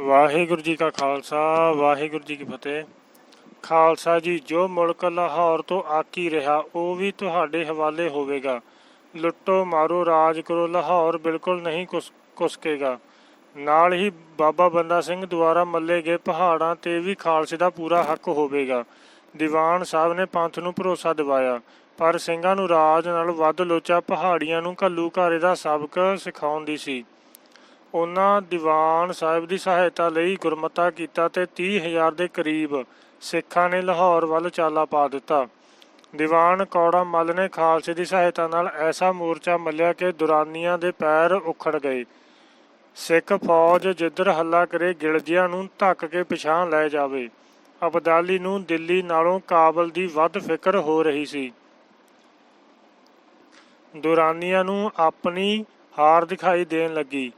ਵਾਹਿਗੁਰੂ ਜੀ ਕਾ ਖਾਲਸਾ, ਵਾਹਿਗੁਰੂ ਜੀ ਕੀ ਫਤਿਹ। ਖਾਲਸਾ ਜੀ, ਜੋ ਮੁਲਕ ਲਾਹੌਰ ਤੋਂ ਆਕੀ ਰਿਹਾ, ਉਹ ਵੀ ਤੁਹਾਡੇ ਹਵਾਲੇ ਹੋਵੇਗਾ। ਲੁੱਟੋ ਮਾਰੋ, ਰਾਜ ਕਰੋ, ਲਾਹੌਰ ਬਿਲਕੁਲ ਨਹੀਂ ਕੁਸ, ਕੁਸਕੇਗਾ। ਨਾਲ ਹੀ ਬਾਬਾ ਬੰਦਾ ਸਿੰਘ ਦੁਆਰਾ ਮੱਲੇ ਗਏ ਪਹਾੜਾਂ ਤੇ ਵੀ ਖਾਲਸੇ ਦਾ ਪੂਰਾ ਹੱਕ ਹੋਵੇਗਾ। ਦੀਵਾਨ ਸਾਹਿਬ ਨੇ ਪੰਥ ਨੂੰ ਭਰੋਸਾ ਦਿਵਾਇਆ। ਪਰ ਸਿੰਘਾਂ ਨੂੰ ਰਾਜ ਨਾਲ ਵੱਧ ਲੋਚਾ ਪਹਾੜੀਆਂ ਨੂੰ ਘੱਲੂ ਘਾਰੇ ਦਾ ਸਬਕ ਸਿਖਾਉਣ ਦੀ ਸੀ। ਉਹਨਾਂ ਦੀਵਾਨ ਸਾਹਿਬ ਦੀ ਸਹਾਇਤਾ ਲਈ ਗੁਰਮਤਾ ਕੀਤਾ ਤੇ 30000 ਦੇ ਕਰੀਬ ਸਿੱਖਾਂ ਨੇ ਲਾਹੌਰ ਵੱਲ ਚਾਲਾ ਪਾ ਦਿੱਤਾ। ਦੀਵਾਨ ਕੌੜਾ ਮੱਲ ਨੇ ਖਾਲਸੇ ਦੀ ਸਹਾਇਤਾ ਨਾਲ ਐਸਾ ਮੋਰਚਾ ਮੱਲਿਆ ਕਿ ਦੁਰਾਨੀਆਂ ਦੇ ਪੈਰ ਉਖੜ ਗਏ। ਸਿੱਖ ਫੌਜ ਜਿੱਧਰ ਹੱਲਾ ਕਰੇ, ਗਿਲਜੀਆਂ ਨੂੰ ਧੱਕ ਕੇ ਪਿਛਾਂ ਲੈ ਜਾਵੇ। ਅਬਦਾਲੀ ਨੂੰ ਦਿੱਲੀ ਨਾਲੋਂ ਕਾਬਲ ਦੀ ਵੱਧ ਫਿਕਰ ਹੋ ਰਹੀ ਸੀ। ਦੁਰਾਨੀਆਂ ਨੂੰ ਆਪਣੀ ਹਾਰ ਦਿਖਾਈ ਦੇਣ ਲੱਗੀ।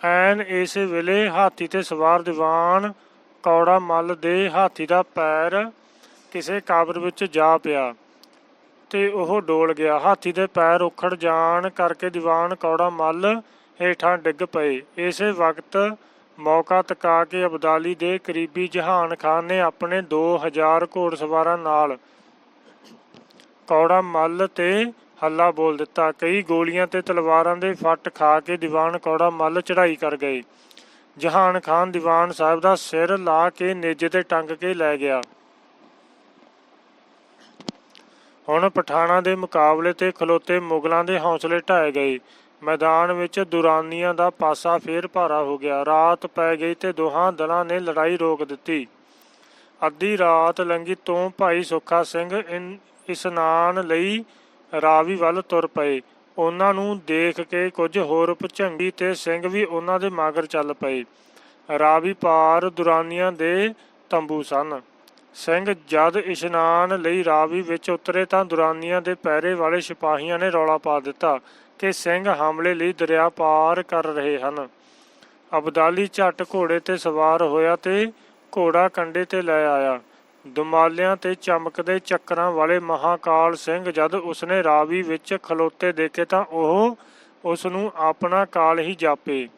ਐਨ ਇਸੇ ਵੇਲੇ ਹਾਥੀ ਤੇ ਸਵਾਰ ਦੀਵਾਨ ਕੌੜਾ ਮੱਲ ਦੇ ਹਾਥੀ ਦਾ ਪੈਰ ਕਿਸੇ ਕਾਬਰ ਵਿੱਚ ਜਾ ਪਿਆ ਤੇ ਉਹ ਡੋਲ ਗਿਆ। ਹਾਥੀ ਦੇ ਪੈਰ ਉਖੜ ਜਾਣ ਕਰਕੇ ਦੀਵਾਨ ਕੌੜਾ ਮੱਲ ਹੇਠਾਂ ਡਿੱਗ ਪਏ। ਇਸੇ ਵਕਤ ਮੌਕਾ ਤਕਾ ਕੇ ਅਬਦਾਲੀ ਦੇ ਕਰੀਬੀ ਜਹਾਨ ਖਾਨ ਨੇ ਆਪਣੇ 2000 ਘੋੜਸਵਾਰਾਂ ਨਾਲ ਕੌੜਾ ਮੱਲ ਤੇ ਹੱਲਾ ਬੋਲ ਦਿੱਤਾ। ਕਈ ਗੋਲੀਆਂ ਤੇ ਤਲਵਾਰਾਂ ਦੇ ਫੱਟ ਖਾ ਕੇ ਦੀਵਾਨ ਕੌੜਾ ਮੱਲ ਚੜਾਈ ਕਰ ਗਏ। ਜਹਾਨ ਖਾਨ ਦੀਵਾਨ ਸਾਹਿਬ ਦਾ ਸਿਰ ਲਾ ਕੇ ਨੇਜੇ ਤੇ ਟੰਗ ਕੇ ਲੈ ਗਿਆ। ਹੁਣ ਪਠਾਣਾ ਦੇ ਮੁਕਾਬਲੇ ਤੇ ਖਲੋਤੇ ਮੁਗਲਾਂ ਦੇ ਹੌਸਲੇ ਢਾਏ ਗਏ। ਮੈਦਾਨ ਵਿੱਚ ਦੁਰਾਨੀਆਂ ਦਾ ਪਾਸਾ ਫੇਰ ਭਾਰਾ ਹੋ ਗਿਆ। ਰਾਤ ਪੈ ਗਈ ਤੇ ਦੋਹਾਂ ਦਲਾਂ ਨੇ ਲੜਾਈ ਰੋਕ ਦਿੱਤੀ। ਅੱਧੀ ਰਾਤ ਲੰਗੀ ਤੋਂ ਭਾਈ ਸੁੱਖਾ ਸਿੰਘ ਇਨ- ਇਸ਼ਨਾਨ ਲਈ ਰਾਵੀ ਵੱਲ ਤੁਰ ਪਏ। ਉਹਨਾਂ ਨੂੰ ਦੇਖ ਕੇ ਕੁਝ ਹੋਰ ਭੁਚੰਗੀ ਤੇ ਸਿੰਘ ਵੀ ਉਹਨਾਂ ਦੇ ਮਗਰ ਚੱਲ ਪਏ। ਰਾਵੀ ਪਾਰ ਦੁਰਾਨੀਆਂ ਦੇ ਤੰਬੂ ਸਨ। ਸਿੰਘ ਜਦ ਇਸ਼ਨਾਨ ਲਈ ਰਾਵੀ ਵਿੱਚ ਉਤਰੇ ਤਾਂ ਦੁਰਾਨੀਆਂ ਦੇ ਪਹਿਰੇ ਵਾਲੇ ਸਿਪਾਹੀਆਂ ਨੇ ਰੌਲਾ ਪਾ ਦਿੱਤਾ ਕਿ ਸਿੰਘ ਹਮਲੇ ਲਈ ਦਰਿਆ ਪਾਰ ਕਰ ਰਹੇ ਹਨ। ਅਬਦਾਲੀ ਝੱਟ ਘੋੜੇ ਤੇ ਸਵਾਰ ਹੋਇਆ ਤੇ ਘੋੜਾ ਕੰਡੇ ਤੇ ਲੈ ਆਇਆ। ਦੁਮਾਲਿਆਂ ਤੇ ਚਮਕਦੇ ਚੱਕਰਾਂ ਵਾਲੇ ਮਹਾਕਾਲ ਸਿੰਘ ਜਦ ਉਸਨੇ ਰਾਵੀ ਵਿੱਚ ਖਲੋਤੇ ਦੇਖੇ ਤਾਂ ਉਹ ਉਸ ਨੂੰ ਆਪਣਾ ਕਾਲ ਹੀ ਜਾਪੇ।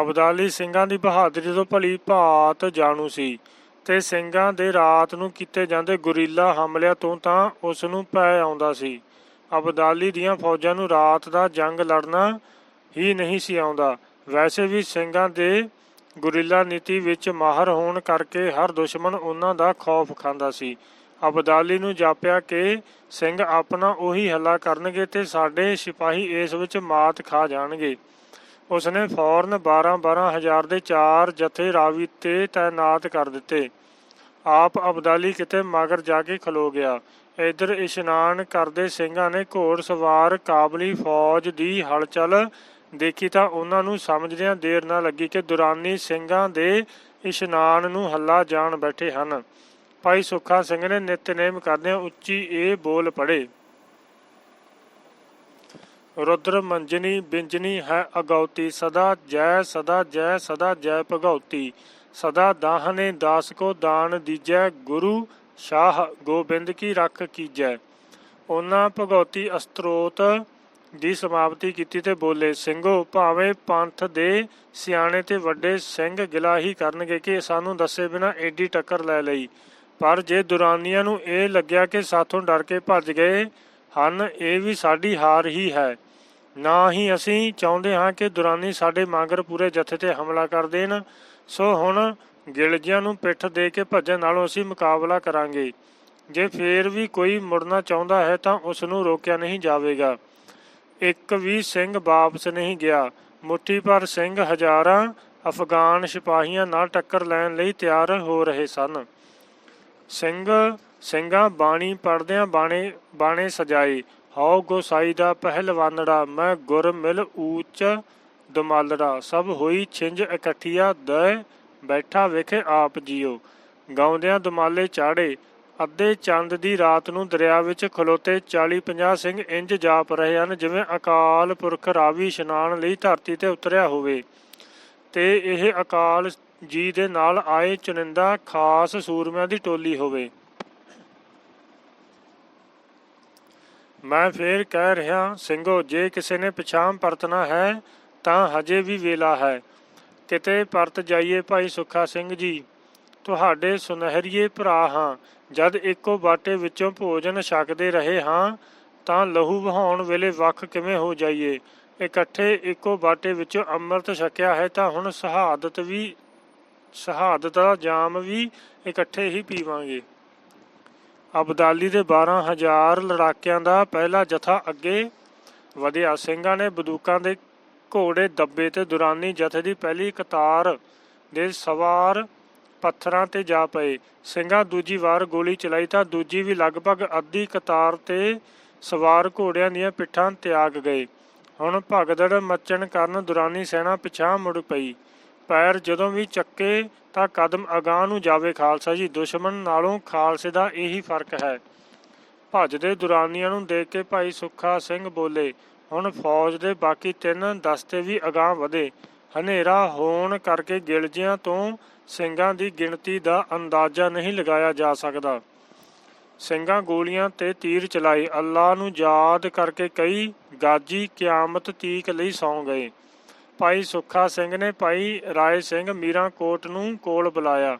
ਅਬਦਾਲੀ ਸਿੰਘਾਂ ਦੀ ਬਹਾਦਰੀ ਤੋਂ ਭਲੀ ਭਾਤ ਜਾਣੂ ਸੀ ਤੇ ਸਿੰਘਾਂ ਦੇ ਰਾਤ ਨੂੰ ਕੀਤੇ ਜਾਂਦੇ ਗੁਰੀਲਾ ਹਮਲਿਆਂ ਤੋਂ ਤਾਂ ਉਸ ਨੂੰ ਪੈ ਆਉਂਦਾ ਸੀ। ਅਬਦਾਲੀ ਦੀਆਂ ਫੌਜਾਂ ਨੂੰ ਰਾਤ ਦਾ ਜੰਗ ਲੜਨਾ ਹੀ ਨਹੀਂ ਸੀ ਆਉਂਦਾ। ਵੈਸੇ ਵੀ ਸਿੰਘਾਂ ਦੇ ਗੁਰੀਲਾ ਨੀਤੀ ਵਿੱਚ ਮਾਹਰ ਹੋਣ ਕਰਕੇ ਹਰ ਦੁਸ਼ਮਣ ਉਹਨਾਂ ਦਾ ਖੌਫ ਖਾਂਦਾ ਸੀ। ਅਬਦਾਲੀ ਨੂੰ ਜਾਪਿਆ ਕਿ ਸਿੰਘ ਆਪਣਾ ਉਹੀ ਹੱਲਾ ਕਰਨਗੇ ਤੇ ਸਾਡੇ ਸਿਪਾਹੀ ਇਸ ਵਿੱਚ ਮਾਤ ਖਾ ਜਾਣਗੇ। ਉਸਨੇ ਫੌਰਨ 12-12 ਹਜ਼ਾਰ ਦੇ ਚਾਰ ਜਥੇ ਰਾਵੀ ਤੇ ਤਾਇਨਾਤ ਕਰ ਦਿੱਤੇ। ਆਪ ਅਬਦਾਲੀ ਕਿਤੇ ਮਗਰ ਜਾ ਕੇ ਖਲੋ ਗਿਆ। ਇਧਰ ਇਸ਼ਨਾਨ ਕਰਦੇ ਸਿੰਘਾਂ ਨੇ ਘੋੜ ਸਵਾਰ ਕਾਬਲੀ ਫੌਜ ਦੀ ਹਲਚਲ ਦੇਖੀ ਤਾਂ ਉਹਨਾਂ ਨੂੰ ਸਮਝਦਿਆਂ ਦੇਰ ਨਾ ਲੱਗੀ ਕਿ ਦੁਰਾਨੀ ਸਿੰਘਾਂ ਦੇ ਇਸ਼ਨਾਨ ਨੂੰ ਹੱਲਾ ਜਾਣ ਬੈਠੇ ਹਨ। ਭਾਈ ਸੁੱਖਾ ਸਿੰਘ ਨੇ ਨਿਤਨੇਮ ਕਰਦਿਆਂ ਉੱਚੀ ਇਹ ਬੋਲ ਪੜੇ ਰੁਦਰ ਮੰਜਨੀ ਬਿੰਜਨੀ ਹੈ ਅਗੌਤੀ ਸਦਾ ਜੈ ਸਦਾ ਜੈ ਸਦਾ ਜੈ ਭਗਉਤੀ, ਸਦਾ ਦਾਹਨੇ ਦਾਸ ਕੋ ਦਾਨ ਦੀਜੈ, ਗੁਰੂ ਸ਼ਾਹ ਗੋਬਿੰਦ ਕੀ ਰੱਖ ਕੀਜੈ। ਉਹਨਾਂ ਭਗਉਤੀ ਅਸਤਰੋਤ ਦੀ ਸਮਾਪਤੀ ਕੀਤੀ ਤੇ ਬੋਲੇ, ਸਿੰਘੋ, ਭਾਵੇਂ ਪੰਥ ਦੇ ਸਿਆਣੇ ਤੇ ਵੱਡੇ ਸਿੰਘ ਗਿਲਾ ਹੀ ਕਰਨਗੇ ਕਿ ਸਾਨੂੰ ਦੱਸੇ ਬਿਨਾ ਐਡੀ ਟੱਕਰ ਲੈ ਲਈ। ਪਰ ਜੇ ਦੁਰਾਨੀਆਂ ਨੂੰ ਇਹ ਲੱਗਿਆ ਕਿ ਸਾਥੋਂ ਡਰ ਕੇ ਭੱਜ ਗਏ ਹਨ, ਇਹ ਵੀ ਸਾਡੀ ਹਾਰ ਹੀ ਹੈ। ਨਾ ਹੀ ਅਸੀਂ ਚਾਹੁੰਦੇ ਹਾਂ ਕਿ ਦੁਰਾਨੀ ਸਾਡੇ ਮਗਰ ਪੂਰੇ ਜਥੇ ਤੇ ਹਮਲਾ ਕਰ ਦੇਣ। ਸੋ ਹੁਣ ਗਿਲਜੀਆਂ ਨੂੰ ਪਿੱਠ ਦੇ ਕੇ ਭੱਜਣ ਨਾਲੋਂ ਅਸੀਂ ਮੁਕਾਬਲਾ ਕਰਾਂਗੇ। ਜੇ ਫੇਰ ਵੀ ਕੋਈ ਮੁੜਨਾ ਚਾਹੁੰਦਾ ਹੈ ਤਾਂ ਉਸ ਨੂੰ ਰੋਕਿਆ ਨਹੀਂ ਜਾਵੇਗਾ। ਇੱਕ ਵੀ ਸਿੰਘ ਵਾਪਸ ਨਹੀਂ ਗਿਆ। ਮੁੱਠੀ ਭਰ ਸਿੰਘ ਹਜ਼ਾਰਾਂ ਅਫਗਾਨ ਸਿਪਾਹੀਆਂ ਨਾਲ ਟੱਕਰ ਲੈਣ ਲਈ ਤਿਆਰ ਹੋ ਰਹੇ ਸਨ। ਸਿੰਘ, ਸਿੰਘਾਂ ਬਾਣੀ ਪੜਦਿਆਂ ਬਾਣੇ ਬਾਣੇ ਸਜਾਏ, ਹਉ ਗੋਸਾਈ ਦਾ ਪਹਿਲਵਾਨੜਾ, ਮੈਂ ਗੁਰ ਮਿਲ ਊਚ ਦਮਾਲੜਾ। ਸਭ ਹੋਈ ਛਿੰਝ ਇਕੱਠੀਆ ਦੈ ਬੈਠਾ ਵੇਖੇ ਆਪ ਜੀਓ। ਗਾਉਂਦਿਆਂ ਦਮਾਲੇ ਚਾੜੇ ਅੱਧੇ ਚੰਦ ਦੀ ਰਾਤ ਨੂੰ ਦਰਿਆ ਵਿੱਚ ਖਲੋਤੇ 40-50 ਸਿੰਘ ਇੰਜ ਜਾਪ ਰਹੇ ਹਨ, ਜਿਵੇਂ ਅਕਾਲ ਪੁਰਖ ਰਾਵੀ ਇਸ਼ਨਾਨ ਲਈ ਧਰਤੀ ਤੇ ਉਤਰਿਆ ਹੋਵੇ। ਤੇ ਇਹ ਅਕਾਲ ਜੀ ਦੇ ਨਾਲ ਆਏ ਚੁਨਿੰਦਾ ਖਾਸ ਸੂਰਮਿਆਂ ਦੀ ਟੋਲੀ ਹੋਵੇ। ਮੈਂ ਫੇਰ ਕਹਿ ਰਿਹਾ, ਸਿੰਘੋ, ਜੇ ਕਿਸੇ ਨੇ ਪਛਾਣ ਪਰਤਣਾ ਹੈ, ਤਾਂ ਹਜੇ ਵੀ ਵੇਲਾ ਹੈ। ਕਿਤੇ ਪਰਤ ਜਾਈਏ ਭਾਈ ਸੁੱਖਾ ਸਿੰਘ ਜੀ। ਤੁਹਾਡੇ ਸੁਨਹਿਰੀਏ ਭਰਾ ਹਾਂ। ਜਦ ਇੱਕੋ ਬਾਟੇ ਵਿੱਚੋਂ ਭੋਜਨ ਛਕਦੇ ਰਹੇ ਹਾਂ, ਤਾਂ ਲਹੂ ਵਹਾਉਣ ਵੇਲੇ ਵੱਖ ਕਿਵੇਂ ਹੋ ਜਾਈਏ? ਇਕੱਠੇ ਇੱਕੋ ਬਾਟੇ ਵਿੱਚੋਂ ਅੰਮ੍ਰਿਤ ਛਕਿਆ ਹੈ, ਤਾਂ ਹੁਣ ਸ਼ਹਾਦਤ ਵੀ, ਸ਼ਹਾਦਤ ਦਾ ਜਾਮ ਵੀ ਇਕੱਠੇ ਹੀ ਪੀਵਾਂਗੇ। ਅਬਦਾਲੀ ਦੇ 12000 ਲੜਾਕਿਆਂ ਦਾ ਪਹਿਲਾ ਜਥਾ ਅੱਗੇ ਵਧਿਆ। ਸਿੰਘਾਂ ਨੇ ਬੰਦੂਕਾਂ ਦੇ ਘੋੜੇ ਦੱਬੇ ਤੇ ਦੁਰਾਨੀ ਜਥੇ ਦੀ ਪਹਿਲੀ ਕਤਾਰ ਦੇ ਸਵਾਰ ਪੱਥਰਾਂ ਤੇ ਜਾ ਪਏ। ਸਿੰਘਾਂ ਦੂਜੀ ਵਾਰ ਗੋਲੀ ਚਲਾਈ ਤਾਂ ਦੂਜੀ ਵੀ ਲਗਭਗ ਅੱਧੀ ਕਤਾਰ ਤੇ ਸਵਾਰ ਘੋੜਿਆਂ ਦੀਆਂ ਪਿੱਠਾਂ ਤਿਆਗ ਗਏ। ਹੁਣ ਭਗਦੜ ਮੱਚਣ ਕਾਰਨ ਦੁਰਾਨੀ ਸੈਨਾ ਪਿਛਾਂ ਮੁੜ ਪਈ। ਪੈਰ ਜਦੋਂ ਵੀ ਚੱਕੇ ਤਾਂ ਕਦਮ ਅਗਾਹ ਨੂੰ ਜਾਵੇ ਖਾਲਸਾ ਜੀ। ਦੁਸ਼ਮਣ ਨਾਲੋਂ ਖਾਲਸੇ ਦਾ ਇਹੀ ਫ਼ਰਕ ਹੈ। ਭੱਜਦੇ ਦੁਰਾਨੀਆਂ ਨੂੰ ਦੇਖ ਕੇ ਭਾਈ ਸੁੱਖਾ ਸਿੰਘ ਬੋਲੇ, ਹੁਣ ਫੌਜ ਦੇ ਬਾਕੀ ਤਿੰਨ ਦਸਤੇ ਵੀ ਅਗਾਹ ਵਧੇ। ਹਨੇਰਾ ਹੋਣ ਕਰਕੇ ਗਿਲਜਿਆਂ ਤੋਂ ਸਿੰਘਾਂ ਦੀ ਗਿਣਤੀ ਦਾ ਅੰਦਾਜ਼ਾ ਨਹੀਂ ਲਗਾਇਆ ਜਾ ਸਕਦਾ। ਸਿੰਘਾਂ ਗੋਲੀਆਂ ਤੇ ਤੀਰ ਚਲਾਏ। ਅੱਲਾ ਨੂੰ ਯਾਦ ਕਰਕੇ ਕਈ ਗਾਜੀ ਕਿਆਮਤ ਤੀਕ ਲਈ ਸੌਂ ਗਏ। ਭਾਈ ਸੁੱਖਾ ਸਿੰਘ ਨੇ ਭਾਈ ਰਾਏ ਸਿੰਘ ਮੀਰਾਂ ਕੋਟ ਨੂੰ ਕੋਲ ਬੁਲਾਇਆ।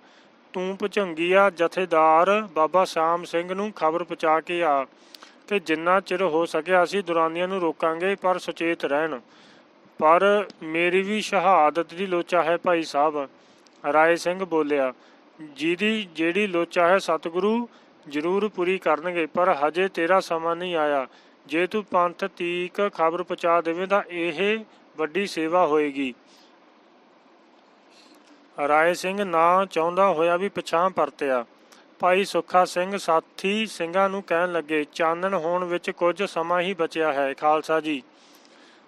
ਤੂੰ ਭੁਜੰਗੀਆ ਜਥੇਦਾਰ ਬਾਬਾ ਸ਼ਾਮ ਸਿੰਘ ਨੂੰ ਖਬਰ ਪਹੁੰਚਾ ਕੇ ਆ ਕਿ ਜਿੰਨਾ ਚਿਰ ਹੋ ਸਕਿਆ ਅਸੀਂ ਦੁਰਾਨੀਆਂ ਨੂੰ ਰੋਕਾਂਗੇ, ਪਰ ਸੁਚੇਤ ਰਹਿਣ। ਪਰ ਮੇਰੀ ਵੀ ਸ਼ਹਾਦਤ ਦੀ ਲੋਚਾ ਹੈ ਭਾਈ ਸਾਹਿਬ। ਰਾਏ ਸਿੰਘ ਬੋਲਿਆ, ਜਿਹਦੀ ਜਿਹੜੀ ਲੋਚਾ ਹੈ ਸਤਿਗੁਰੂ ਜ਼ਰੂਰ ਪੂਰੀ ਕਰਨਗੇ, ਪਰ ਹਜੇ ਤੇਰਾ ਸਮਾਂ ਨਹੀਂ ਆਇਆ। ਜੇ ਤੂੰ ਪੰਥ ਤੀਕ ਖਬਰ ਪਹੁੰਚਾ ਦੇਵੇਂ ਤਾਂ ਇਹ ਵੱਡੀ ਸੇਵਾ ਹੋਏਗੀ। ਰਾਏ ਸਿੰਘ ਨਾ ਚਾਹੁੰਦਾ ਹੋਇਆ ਵੀ ਪਛਾਂ ਪਰਤਿਆ। ਭਾਈ ਸੁੱਖਾ ਸਿੰਘ ਸਾਥੀ ਸਿੰਘਾਂ ਨੂੰ ਕਹਿਣ ਲੱਗੇ, ਚਾਨਣ ਹੋਣ ਵਿੱਚ ਕੁਝ ਸਮਾਂ ਹੀ ਬਚਿਆ ਹੈ, ਖਾਲਸਾ ਜੀ।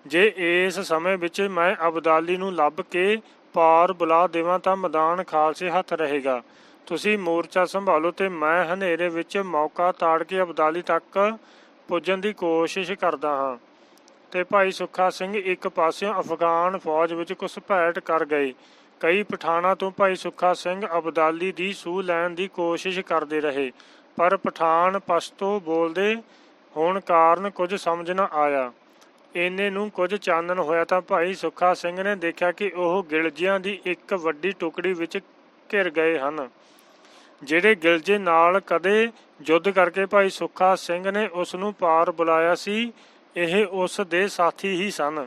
ਜੇ ਇਸ ਸਮੇਂ ਵਿੱਚ ਮੈਂ ਅਬਦਾਲੀ ਨੂੰ ਲੱਭ ਕੇ ਪਾਰ ਬੁਲਾ ਦੇਵਾਂ ਤਾਂ ਮੈਦਾਨ ਖਾਲਸੇ ਹੱਥ ਰਹੇਗਾ। ਤੁਸੀਂ ਮੋਰਚਾ ਸੰਭਾਲੋ ਤੇ ਮੈਂ ਹਨੇਰੇ ਵਿੱਚ ਮੌਕਾ ਤਾੜ ਕੇ ਅਬਦਾਲੀ ਤੱਕ ਪੁੱਜਣ ਦੀ ਕੋਸ਼ਿਸ਼ ਕਰਦਾ ਹਾਂ। ਤੇ ਭਾਈ ਸੁੱਖਾ ਸਿੰਘ ਇੱਕ ਪਾਸਿਓਂ ਅਫਗਾਨ ਫੌਜ ਵਿੱਚ ਘੁਸਪੈਠ ਕਰ ਗਏ। ਕਈ ਪਠਾਣਾ ਤੋਂ ਭਾਈ ਸੁੱਖਾ ਸਿੰਘ ਅਬਦਾਲੀ ਦੀ ਸੂਹ ਲੈਣ ਦੀ ਕੋਸ਼ਿਸ਼ ਕਰਦੇ ਰਹੇ, ਪਰ ਪਠਾਨ ਪਸ਼ਤੋ ਬੋਲਦੇ ਹੋਣ ਕਾਰਨ ਕੁਝ ਸਮਝ ਨਾ ਆਇਆ। ਇੰਨੇ ਨੂੰ ਕੁਝ ਚਾਨਣ ਹੋਇਆ ਤਾਂ ਭਾਈ ਸੁੱਖਾ ਸਿੰਘ ਨੇ ਦੇਖਿਆ ਕਿ ਉਹ ਗਿਲਜਿਆਂ ਦੀ ਇੱਕ ਵੱਡੀ ਟੁਕੜੀ ਵਿੱਚ ਘਿਰ ਗਏ ਹਨ। ਜਿਹੜੇ ਗਿਲਜੇ ਨਾਲ ਕਦੇ ਯੁੱਧ ਕਰਕੇ ਭਾਈ ਸੁੱਖਾ ਸਿੰਘ ਨੇ ਉਸ ਨੂੰ ਪਾਰ ਬੁਲਾਇਆ ਸੀ, ਇਹ ਉਸ ਦੇ ਸਾਥੀ ਹੀ ਸਨ।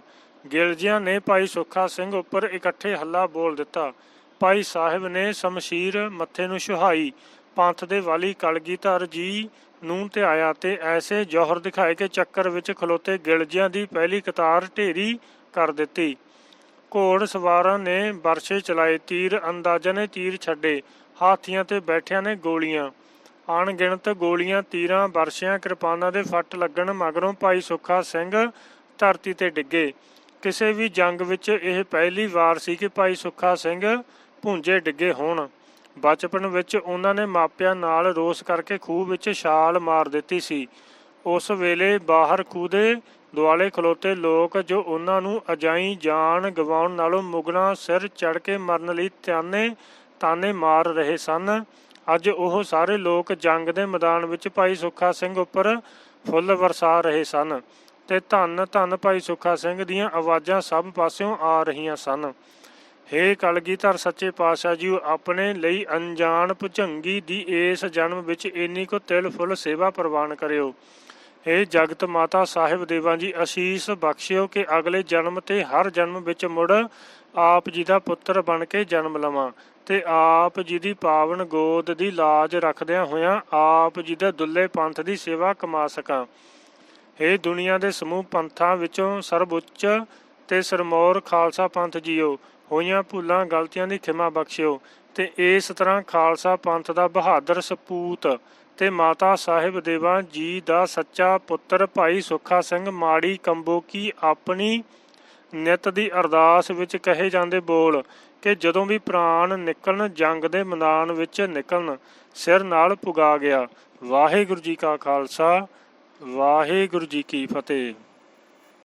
ਗਿਲਜਿਆਂ ਨੇ ਭਾਈ ਸੁੱਖਾ ਸਿੰਘ ਉੱਪਰ ਇਕੱਠੇ ਹੱਲਾ ਬੋਲ ਦਿੱਤਾ। ਭਾਈ ਸਾਹਿਬ ਨੇ ਸ਼ਮਸ਼ੀਰ ਮੱਥੇ ਨੂੰ ਸੁਹਾਈ, ਪੰਥ ਦੇ ਵਾਲੀ ਕਲਗੀਧਰ ਜੀ ਨੂੰ ਧਿਆਇਆ ਤੇ ਐਸੇ ਜੋਹਰ ਦਿਖਾਏ ਕਿ ਚੱਕਰ ਵਿੱਚ ਖਲੋਤੇ ਗਿਲਜਿਆਂ ਦੀ ਪਹਿਲੀ ਕਤਾਰ ਢੇਰੀ ਕਰ ਦਿੱਤੀ। ਘੋੜ ਸਵਾਰਾਂ ਨੇ ਬਰਸ਼ੇ ਚਲਾਏ, ਤੀਰ ਅੰਦਾਜ਼ਾ ਨੇ ਤੀਰ ਛੱਡੇ, ਹਾਥੀਆਂ ਤੇ ਬੈਠਿਆਂ ਨੇ ਗੋਲੀਆਂ। ਅਣਗਿਣਤ ਗੋਲੀਆਂ, ਤੀਰਾਂ, ਬਰਸ਼ਿਆਂ, ਕਿਰਪਾਨਾਂ ਦੇ ਫੱਟ ਲੱਗਣ ਮਗਰੋਂ ਭਾਈ ਸੁੱਖਾ ਸਿੰਘ ਧਰਤੀ ਤੇ ਡਿੱਗੇ। ਕਿਸੇ ਵੀ ਜੰਗ ਵਿੱਚ ਇਹ ਪਹਿਲੀ ਵਾਰ ਸੀ ਕਿ ਭਾਈ ਸੁੱਖਾ ਸਿੰਘ ਭੁੰਜੇ ਡਿੱਗੇ ਹੋਣ। ਬਚਪਨ ਵਿੱਚ ਉਹਨਾਂ ਨੇ ਮਾਪਿਆਂ ਨਾਲ ਰੋਸ ਕਰਕੇ ਖੂਹ ਵਿੱਚ ਛਾਲ ਮਾਰ ਦਿੱਤੀ ਸੀ। ਉਸ ਵੇਲੇ ਬਾਹਰ ਖੂਹ ਦੇ ਦੁਆਲੇ ਖਲੋਤੇ ਲੋਕ ਜੋ ਉਹਨਾਂ ਨੂੰ ਅਜਾਈ ਜਾਨ ਗਵਾਉਣ ਨਾਲੋਂ ਮੁਗਲਾਂ ਸਿਰ ਚੜ ਕੇ ਮਰਨ ਲਈ ਤਾਨੇ ਤਾਨੇ ਮਾਰ ਰਹੇ ਸਨ। ਅੱਜ ਉਹ ਸਾਰੇ ਲੋਕ ਜੰਗ ਦੇ ਮੈਦਾਨ ਵਿੱਚ ਭਾਈ ਸੁੱਖਾ ਸਿੰਘ ਉੱਪਰ ਫੁੱਲ ਵਰਸਾ ਰਹੇ ਸਨ ਤੇ ਧੰਨ ਧੰਨ ਭਾਈ ਸੁੱਖਾ ਸਿੰਘ ਦੀਆਂ ਆਵਾਜ਼ਾਂ ਸਭ ਪਾਸਿਓਂ ਆ ਰਹੀਆਂ ਸਨ। ਹੇ ਕਲਗੀਧਰ ਸੱਚੇ ਪਾਤਸ਼ਾਹ ਜੀ ਆਪਣੇ ਲਈ ਅਣਜਾਣ ਭੁਜੰਗੀ ਦੀ ਇਸ ਜਨਮ ਵਿੱਚ ਇੰਨੀ ਕੋ ਤਿਲ ਫੁੱਲ ਸੇਵਾ ਪ੍ਰਵਾਨ ਕਰਿਓ। ਹੇ ਜਗਤ ਮਾਤਾ ਸਾਹਿਬ ਦੇਵਾਂ ਜੀ, ਅਸੀਸ ਬਖਸ਼ਿਓ ਕਿ ਅਗਲੇ ਜਨਮ ਤੇ ਹਰ ਜਨਮ ਵਿੱਚ ਮੁੜ ਆਪ ਜੀ ਦਾ ਪੁੱਤਰ ਬਣ ਕੇ ਜਨਮ ਲਵਾਂ ਤੇ ਆਪ ਜੀ ਦੀ ਪਾਵਨ ਗੋਦ ਦੀ ਲਾਜ ਰੱਖਦਿਆਂ ਹੋਇਆਂ ਆਪ ਜੀ ਦੇ ਦੁੱਲੇ ਪੰਥ ਦੀ ਸੇਵਾ ਕਮਾ ਸਕਾਂ। ਹੇ ਦੁਨੀਆ ਦੇ ਸਮੂਹ ਪੰਥਾਂ ਵਿੱਚੋਂ ਸਰਬਉੱਚ ਤੇ ਸਰਮੌਰ ਖਾਲਸਾ ਪੰਥ ਜੀਓ ਹੋਈਆਂ ਭੁੱਲਾਂ, ਗਲਤੀਆਂ ਦੀ ਖਿਮਾ ਬਖਸ਼ਿਓ ਤੇ ਇਸ ਤਰ੍ਹਾਂ ਖਾਲਸਾ ਪੰਥ ਦਾ ਬਹਾਦਰ ਸਪੂਤ ਤੇ ਮਾਤਾ ਸਾਹਿਬ ਦੇਵਾ ਜੀ ਦਾ ਸੱਚਾ ਪੁੱਤਰ ਭਾਈ ਸੁੱਖਾ ਸਿੰਘ ਮਾੜੀ ਕੰਬੋ ਕੀ ਆਪਣੀ ਨਿਤ ਦੀ ਅਰਦਾਸ ਵਿੱਚ ਕਹੇ ਜਾਂਦੇ ਬੋਲ ਕਿ ਜਦੋਂ ਵੀ ਪ੍ਰਾਣ ਨਿਕਲਣ, ਜੰਗ ਦੇ ਮੈਦਾਨ ਵਿੱਚ ਨਿਕਲਣ, ਸਿਰ ਨਾਲ ਪੁਗਾ ਗਿਆ। ਵਾਹਿਗੁਰੂ ਜੀ ਕਾ ਖਾਲਸਾ, ਵਾਹਿਗੁਰੂ ਜੀ ਕੀ ਫਤਿਹ।